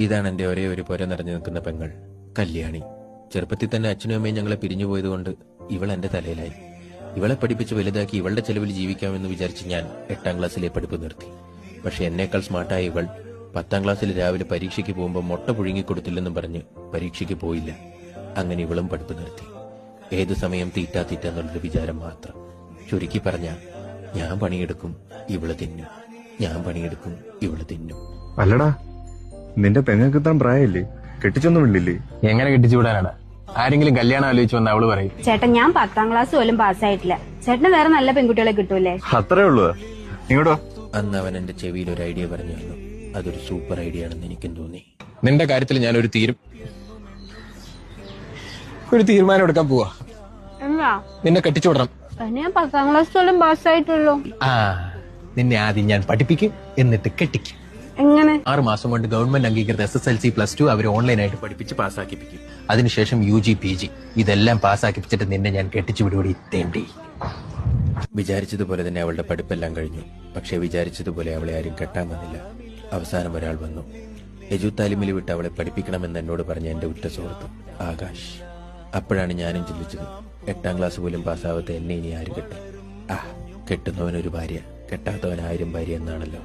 ഇതാണ് എന്റെ ഒരേ ഒരു പുര നിറഞ്ഞു നിൽക്കുന്ന പെങ്ങൾ കല്യാണി. ചെറുപ്പത്തിൽ തന്നെ അച്ഛനും അമ്മയും ഞങ്ങളെ പിരിഞ്ഞു പോയതുകൊണ്ട് ഇവൾ എന്റെ തലയിലായി. ഇവളെ പഠിപ്പിച്ച് വലുതാക്കി ഇവളുടെ ചെലവിൽ ജീവിക്കാമെന്ന് വിചാരിച്ച് ഞാൻ എട്ടാം ക്ലാസ്സിലെ പഠിപ്പ് നിർത്തി. പക്ഷെ എന്നേക്കാൾ സ്മാർട്ടായ ഇവൾ പത്താം ക്ലാസ്സിൽ രാവിലെ പരീക്ഷയ്ക്ക് പോകുമ്പോൾ മുട്ട പുഴുങ്ങിക്കൊടുത്തില്ലെന്നും പറഞ്ഞ് പരീക്ഷയ്ക്ക് പോയില്ല. അങ്ങനെ ഇവളും പഠിപ്പ് നിർത്തി. ഏതു സമയം തീറ്റാ തീറ്റ എന്നുള്ളൊരു വിചാരം മാത്രം. ചുരുക്കി പറഞ്ഞ ഞാൻ പണിയെടുക്കും ഇവൾ തിന്നും. ഞാൻ പണിയെടുക്കും ഇവൾ തിന്നും. അല്ലടാ നിന്റെ പെങ്ങൾക്ക് ഇത്ര പ്രായമില്ലേ? കെട്ടിച്ചൊന്നും ഇല്ലില്ലേ? എങ്ങനെ കെട്ടിച്ചു വിടാനാണ് ആരെങ്കിലും കല്യാണം ആലോചിച്ച് വന്ന അവൾ പറയും. ചേട്ടൻ ഞാൻ പത്താം ക്ലാസ് പോലും പാസ്സായിട്ടില്ല. ചേട്ടന് വേറെ നല്ല പെൺകുട്ടികളെ കിട്ടൂലേ? അത്രേ ഉള്ളൂ. ഇങ്ങോട്ടോ? അന്ന് അവൻ എന്റെ ചെവിയിൽ ഒരു ഐഡിയ പറഞ്ഞു തന്നു. അതൊരു സൂപ്പർ ഐഡിയ ആണെന്ന് എനിക്കും തോന്നി. നിന്റെ കാര്യത്തിൽ ഞാൻ ഒരു തീരും. ഒരു തീരുമാനം എടുക്കാൻ പോവാ. നിന്നെ കെട്ടിച്ചു വിടണം. ഞാൻ പത്താം ക്ലാസ് പോലും പാസ്സായിട്ടുള്ളൂ. ആ നിന്നെ ആദ്യം ഞാൻ പഠിപ്പിക്കും എന്നിട്ട് കെട്ടിക്കും. എങ്ങനെ? ആറ് മാസം കൊണ്ട് ഗവൺമെന്റ് അംഗീകൃത S S L C plus two അവർ ഓൺലൈനായിട്ട് പഠിപ്പിച്ച് പാസ്സാക്കിപ്പിക്കും. അതിനുശേഷം യു ജി പി ജി ഇതെല്ലാം പാസ്സാക്കിപ്പിച്ചിട്ട് നിന്നെ ഞാൻ കെട്ടിച്ചു വിടുകൂടി തേണ്ടി വിചാരിച്ചതുപോലെ തന്നെ അവളുടെ പഠിപ്പെല്ലാം കഴിഞ്ഞു. പക്ഷെ വിചാരിച്ചതുപോലെ അവളെ ആരും കെട്ടാൻ വന്നില്ല. അവസാനം ഒരാൾ വന്നു. യജു താലിമിൽ വിട്ട് അവളെ പഠിപ്പിക്കണമെന്ന് എന്നോട് പറഞ്ഞ എന്റെ ഉറ്റ സുഹൃത്ത് ആകാശ്. അപ്പോഴാണ് ഞാനും ചിന്തിച്ചത് എട്ടാം ക്ലാസ് പോലും പാസ്സാവാത്ത എന്നെ ഇനി ആര് കെട്ടും ആ കെട്ടുന്നവനൊരു ഭാര്യ കെട്ടാത്തവൻ ആയിരം ഭാര്യ എന്നാണല്ലോ.